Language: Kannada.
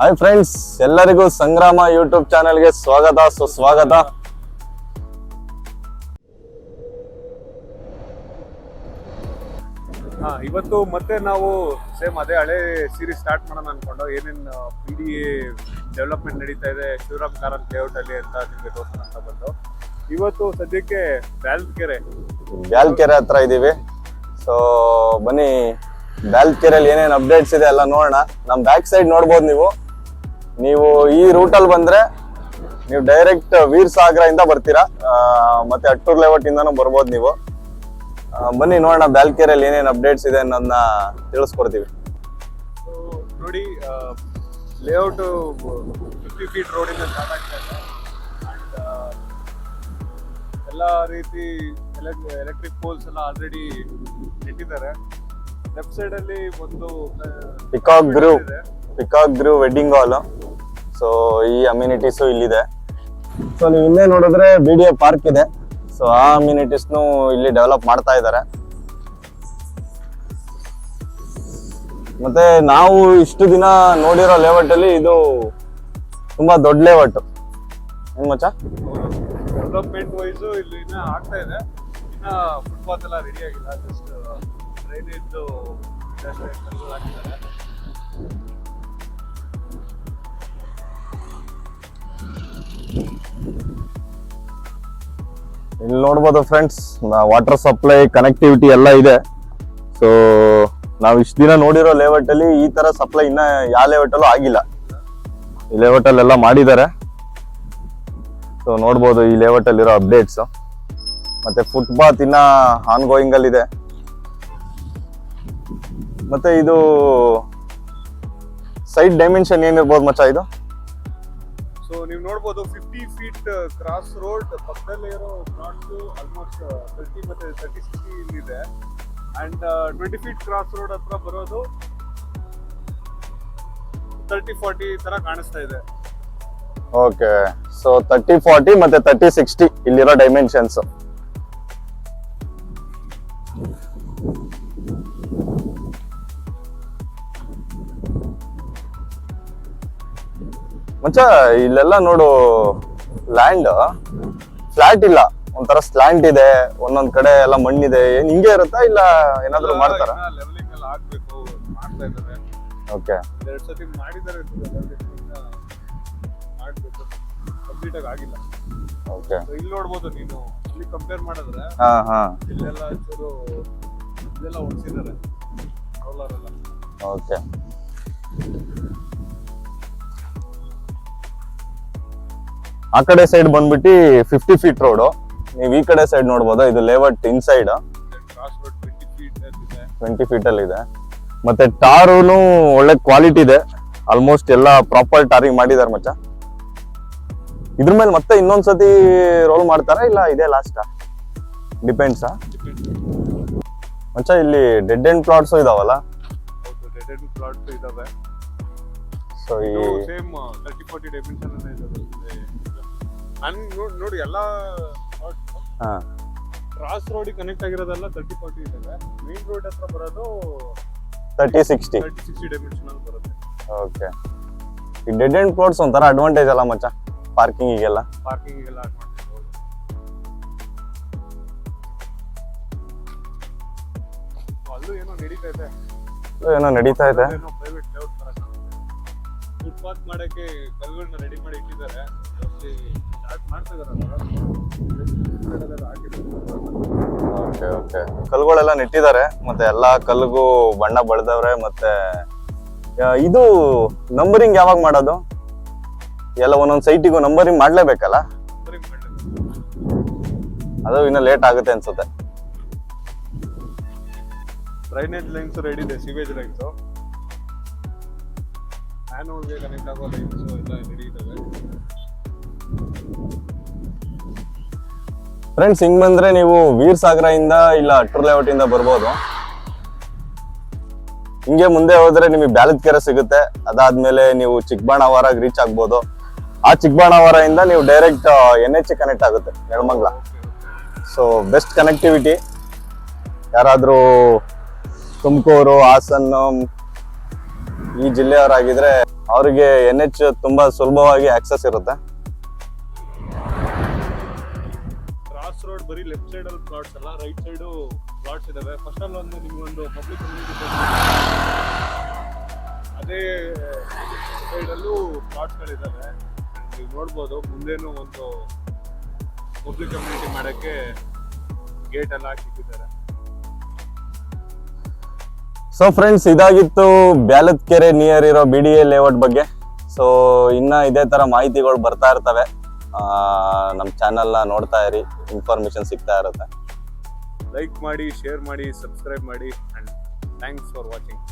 ಹಾಯ್ ಫ್ರೆಂಡ್ಸ್ ಎಲ್ಲರಿಗೂ ಸಂಗ್ರಾಮ ಯೂಟ್ಯೂಬ್ ಚಾನೆಲ್ಗೆ ಸ್ವಾಗತ ಸುಸ್ವಾಗತ. ಹಾ ಇವತ್ತು ಮತ್ತೆ ನಾವು ಸೇಮ್ ಅದೇ ಹಳೆ ಸೀರೀಸ್ ಸ್ಟಾರ್ಟ್ ಮಾಡೋಣ ಅನ್ಕೊಂಡು ಏನೇನು ಪಿ ಡಿ ಡೆವಲಪ್ಮೆಂಟ್ ನಡೀತಾ ಇದೆ ಶಿವರಾಮ್ ಕಾರಂತ್ ಲೇಔಟ್ ಅಲ್ಲಿ ಅಂತ ನಿಮಗೆ ತೋರಿಸೋಣ ಅಂತ ಬಂದು. ಇವತ್ತು ಸದ್ಯಕ್ಕೆ ಬ್ಯಾಲ್ಕೆರೆ ಬ್ಯಾಲ್ಕೆರೆ ಹತ್ರ ಇದ್ದೀವಿ ಸೊ ಬನ್ನಿ ಬ್ಯಾಲ್ಕೆರೆಯಲ್ಲಿ ಏನೇನು ಅಪ್ಡೇಟ್ಸ್ ಇದೆ ಎಲ್ಲ ನೋಡೋಣ. ನಮ್ಮ ಬ್ಯಾಕ್ ಸೈಡ್ ನೋಡ್ಬೋದು ನೀವು. ನೀವು ಈ ರೂಟಲ್ಲಿ ಬಂದ್ರೆ ನೀವು ಡೈರೆಕ್ಟ್ ವೀರ್ ಸಾಗರ ಇಂದ ಬರ್ತೀರಾ ಮತ್ತೆ ಅಟ್ಟೂರ್ ಲೇಔಟ್ ಇಂದಾನು ಬರ್ಬೋದು ನೀವು. ಬನ್ನಿ ನೋಡೋಣ ಬ್ಯಾಲ್ಕೇರಿಯಲ್ಲಿ ಏನೇನು ಅಪ್ಡೇಟ್ಸ್ ಇದೆ ಅನ್ನೋದನ್ನ ತಿಳಿಸ್ಕೊಡ್ತೀವಿ. ನೋಡಿ ಲೇಔಟ್ ಫಿಫ್ಟಿ ಫೀಟ್ ರೋಡಿಂದ ಸ್ಟಾರ್ಟ್ ಆಗ್ತಾ ಇದೆ. ಎಲ್ಲ ರೀತಿ ಎಲೆಕ್ಟ್ರಿಕ್ ಪೋಲ್ಸ್ ಎಲ್ಲ ಆಲ್ರೆಡಿ ಇಟ್ಟಿದ್ದಾರೆ ಲೆಫ್ಟ್ ಸೈಡ್ ಅಲ್ಲಿ ಒಂದು peacock grove. Peacock grove wedding hall so ಈ ಅಮ್ಯುನಿಟೀಸು ಇಲ್ಲಿದೆ. ಸೊ ನೀವು ಇನ್ನೇ ನೋಡಿದ್ರೆ ಬಿ ಡಿ ಎ ಪಾರ್ಕ್ ಇದೆ. ಸೊ ಆ ಅಮ್ಯುನಿಟೀಸ್ನು ಇಲ್ಲಿ ಡೆವಲಪ್ ಮಾಡ್ತಾ ಇದ್ದಾರೆ ಮತ್ತೆ ನಾವು ಇಷ್ಟು ದಿನ ನೋಡಿರೋ ಲೇಔಟ್ ಅಲ್ಲಿ ಇದು ತುಂಬಾ ದೊಡ್ಡ ಲೇಔಟ್ ಏನ್ ಮಚ್ಚ? ಡೆವಲಪ್ಮೆಂಟ್ ವೈಸ್ ಇಲ್ಲಿ ಆಗ್ತಾ ಇದೆ. ಇನ್ನ ಫುಟ್ಪಾತ್ ಎಲ್ಲ ರೆಡಿ ಆಗಿಲ್ಲ. ಜಸ್ಟ್ ಡ್ರೈನೇಜ್ ಹಾಕಿದ್ದಾರೆ. ಇಲ್ಲಿ ನೋಡ್ಬೋದು ಫ್ರೆಂಡ್ಸ್ ವಾಟರ್ ಸಪ್ಲೈ ಕನೆಕ್ಟಿವಿಟಿ ಎಲ್ಲ ಇದೆ. ಸೊ ನಾವು ಇಷ್ಟು ದಿನ ನೋಡಿರೋ ಲೇಔಟಲ್ಲಿ ಈ ತರ ಸಪ್ಲೈ ಇನ್ನ ಯಾವ ಲೇಔಟಲ್ಲೂ ಆಗಿಲ್ಲ. ಈ ಲೇಔಟ್ ಅಲ್ಲೆಲ್ಲ ಮಾಡಿದ್ದಾರೆ. ಸೊ ನೋಡ್ಬೋದು ಈ ಲೇಔಟ್ ಅಲ್ಲಿರೋ ಅಪ್ಡೇಟ್ಸ್ ಮತ್ತೆ ಫುಟ್ಪಾತ್ ಇನ್ನ ಆನ್ ಇದೆ. ಮತ್ತೆ ಇದು ಸೈಡ್ ಡೈಮೆನ್ಷನ್ ಏನಿರ್ಬೋದು ಮಚ್ಚ ಇದು? ನೀವು ನೋಡ್ಬೋದು ಫಿಫ್ಟಿ ಫೀಟ್ ಕ್ರಾಸ್ ರೋಡ್ ಪಕ್ಕದಲ್ಲೇ ಇರೋ ಪ್ಲಾಟ್ಸು ಆಲ್ಮೋಸ್ಟ್ ತರ್ಟಿ ಮತ್ತು ತರ್ಟಿ ಸಿಕ್ಸ್ಟಿ ಇಲ್ಲಿದೆ. And twenty feet cross road ಹತ್ರ ಬರೋದು ತರ್ಟಿ ಫಾರ್ಟಿ ಥರ ಕಾಣಿಸ್ತಾ ಇದೆ. ಓಕೆ ಸೊ ತರ್ಟಿ ಫಾರ್ಟಿ ಮತ್ತೆ ತರ್ಟಿ ಸಿಕ್ಸ್ಟಿ ಇಲ್ಲಿರೋ ಡೈಮೆನ್ಷನ್ಸ್ ಮಚ್ಚ ಇಲ್ಲೆಲ್ಲ ನೋಡು ಲ್ಯಾಂಡ್ ಫ್ಲಾಟ್ ಇಲ್ಲ. ಒಂಥರ ಸ್ಲ್ಯಾಂಟ್ ಇದೆ ಒಂದೊಂದ್ ಕಡೆ ಎಲ್ಲ ಮಣ್ಣಿದೆ. ಏನ್ ಹಿಂಗೆ ಇರುತ್ತಾ ಇಲ್ಲ ಏನಾದ್ರು ಮಾಡ್ತಾರ? ಲೆವೆಲಿಂಗ್ ಎಲ್ಲ ಆಗ್ಬೇಕು ಮಾಡ್ತಾ ಇದ್ದಾರೆ. ಓಕೆ ಎರಡು ಸತಿ ಮಾಡಿದ್ದಾರೆ ಮಾಡ್ಬೇಕು. ಕಂಪ್ಲೀಟ್ ಆಗಿ ಆಗಿಲ್ಲ. ಓಕೆ ಇಲ್ಲಿ ನೋಡ್ಬೋದು ನೀನು. ಇಲ್ಲಿ ಕಂಪೇರ್ ಮಾಡಿದ್ರೆ ಹಾ ಹಾ. ಇಲ್ಲೆಲ್ಲ ಚೂರು ಇದೆಲ್ಲ ಹೊಡ್ಸಿದ್ದಾರೆ ರೋಲರ್ ಎಲ್ಲ. ಓಕೆ ಆ ಕಡೆ ಸೈಡ್ ಬಂದ್ಬಿಟ್ಟು ಫಿಫ್ಟಿ ಫೀಟ್ ರೋಡು ನೀವು ಈ ಕಡೆ ಸೈಡ್ ನೋಡ್ಬೋದು? ಇದು ಲೇಔಟ್ ಇನ್ಸೈಡ್ ಟ್ವೆಂಟಿ ಫೀಟ್ ಇದೆ. ಮತ್ತೆ ಟಾರೂನು ಒಳ್ಳೆ ಕ್ವಾಲಿಟಿ ಇದೆ. ಆಲ್ಮೋಸ್ಟ್ ಎಲ್ಲ ಪ್ರಾಪರ್ ಟಾರಿಂಗ್ ಮಾಡಿದ್ದಾರೆ ಮಚ್ಚ. ಇದ್ರ ಮೇಲೆ ಮತ್ತೆ ಇನ್ನೊಂದ್ಸತಿ ರೋಲ್ ಮಾಡ್ತಾರಾ ಇಲ್ಲ ಇದೇ ಲಾಸ್ಟಾ ಡಿಪೆಂಡ್ಸಾ ಮಚ್ಚ ಇಲ್ಲಿ ಡೆಡ್ ಎಂಡ್ ಪ್ಲಾಟ್ಸ್ ಇದಾವಲ್ಲ? ಸೊ ಈ ಸೇಮ್ ತರ್ಟಿ ಫಾರ್ಟಿ ಡೈಮೆನ್ಷನ್ ಇದಾವೆ ನನ್ ನೋಡ್- ಎಲ್ಲ ಹಾ. ಕ್ರಾಸ್ ರೋಡ್ ಕನೆಕ್ಟ್ ಆಗಿರೋದೆಲ್ಲ ತರ್ಟಿ ಫಾರ್ಟಿ ಇದಾವೆ. ಮೇನ್ ರೋಡ್ ಹತ್ರ ಬರೋದು thirty sixty thirty sixty dimension ಅಲ್ಲಿ ಬರುತ್ತೆ. ಓಕೆ ಈ ಡೆಡ್ ಎಂಡ್ ಪ್ಲಾಟ್ಸ್ ಒಂಥರ ಅಡ್ವಾಂಟೇಜ್ ಅಲ್ಲ ಮಚ್ಚ ಪಾರ್ಕಿಂಗಿಗೆಲ್ಲ ಪಾರ್ಕಿಂಗ್ ಎಲ್ಲ ಆಡ್ ಮಾಡ್ತಿರ್ಬೋದು ಅಲ್ಲೂ ಏನೋ ನಡೀತಾ ಇದೆ. ಏನೋ ನಡೀತಾ ಇದೆ. ಏನೋ ಪ್ರೈವೇಟ್ ಫುಟ್ಪಾತ್ ಮಾಡಕ್ಕೆ ಕಲ್ಗಳನ್ನ ರೆಡಿ ಮಾಡಿ ಇಟ್ಟಿದ್ದಾರೆ. Start okay okay. ಕಲ್ಗಳೆಲ್ಲ ನೆಟ್ಟಿದ್ದಾರೆ. ಮತ್ತೆ ಎಲ್ಲಾ ಕಲ್ಗೂ ಬಣ್ಣ ಬಳ್ದವ್ರೆ ಮತ್ತೆ ಇದು ನಂಬರಿಂಗ್ ಯಾವಾಗ ಮಾಡೋದು? ಎಲ್ಲ ಒಂದೊಂದು ಸೈಟಿಗೂ ನಂಬರಿಂಗ್ ಮಾಡ್ಲೇಬೇಕಲ್ಲ? ಅದು ಇನ್ನ ಲೇಟ್ ಆಗುತ್ತೆ ಅನ್ಸುತ್ತೆ. ಡ್ರೈನೇಜ್ ಲೈನ್ಸ್ ರೆಡಿ ಇದೆ ಸಿವೇಜ್ ಲೈನ್ಸ್ ಎಲ್ಲ ರೆಡಿ ಫ್ರೆಂಡ್ಸ್ ಹಿಂಗೆ ಬಂದರೆ ನೀವು ವೀರ್ ಸಾಗರ ಇಂದ ಇಲ್ಲ ಅಟ್ಟರ್ ಲೇಔಟ್ ಇಂದ ಬರ್ಬೋದು. ಹಿಂಗೆ ಮುಂದೆ ಹೋದ್ರೆ ನಿಮಗೆ ಬ್ಯಾಲದ್ಕೆರೆ ಸಿಗುತ್ತೆ. ಅದಾದ್ಮೇಲೆ ನೀವು ಚಿಕ್ಕಬಾಣಾವರ ರೀಚ್ ಆಗ್ಬೋದು. ಆ ಚಿಕ್ಕಬಾಣಾವರ ಇಂದ ನೀವು ಡೈರೆಕ್ಟ್ ಎನ್ ಎಚ್ ಕನೆಕ್ಟ್ ಆಗುತ್ತೆ, ನೆಲಮಂಗ್ಲ. ಸೊ ಬೆಸ್ಟ್ ಕನೆಕ್ಟಿವಿಟಿ ಯಾರಾದರೂ ತುಮಕೂರು, ಹಾಸನ್ ಈ ಜಿಲ್ಲೆಯವರಾಗಿದ್ರೆ ಅವರಿಗೆ ಎನ್ ಎಚ್ ತುಂಬಾ ಸುಲಭವಾಗಿ ಆಕ್ಸೆಸ್ ಇರುತ್ತೆ. ಕ್ರಾಸ್ ರೋಡ್ ಬರೀ ಲೆಫ್ಟ್ ಸೈಡ್ ಅಲ್ಲಿ ಪ್ಲಾಟ್ಸ್ ಅಲ್ಲ ರೈಟ್ ಸೈಡು ಪ್ಲಾಟ್ಸ್ ಇದಾವೆ. ಫಸ್ಟ್ ಅಲ್ಲಿ ಒಂದು ನಿಮ್ಗೊಂದು ಪಬ್ಲಿಕ್ ಅದೇ ಸೈಡಲ್ಲೂ ಪ್ಲಾಟ್ಸ್ಗಳಿದ್ದಾವೆ ನೀವು ನೋಡ್ಬೋದು, ಮುಂದೇನು ಒಂದು ಪಬ್ಲಿಕ್ ಕಮ್ಯುನಿಟಿ ಮಾಡೋಕ್ಕೆ ಗೇಟ್ ಎಲ್ಲ ಹಾಕಿಟ್ಟಿದ್ದಾರೆ. ಸೊ ಫ್ರೆಂಡ್ಸ್ ಇದಾಗಿತ್ತು ಬ್ಯಾಲತ್ಕೆರೆ ನಿಯರ್ ಇರೋ ಬಿ ಡಿ ಎ ಲೇಔಟ್ ಬಗ್ಗೆ. ಸೊ ಇನ್ನ ಇದೇ ತರ ಮಾಹಿತಿಗಳು ಬರ್ತಾ ಇರ್ತವೆ. ನಮ್ಮ ಚಾನೆಲ್ನ ನೋಡ್ತಾ ಇರಿ ಇನ್ಫಾರ್ಮೇಶನ್ ಸಿಗ್ತಾ ಇರುತ್ತೆ. ಲೈಕ್ ಮಾಡಿ ಶೇರ್ ಮಾಡಿ ಸಬ್ಸ್ಕ್ರೈಬ್ ಮಾಡಿ ಆ್ಯಂಡ್ ಥ್ಯಾಂಕ್ಸ್ ಫಾರ್ ವಾಚಿಂಗ್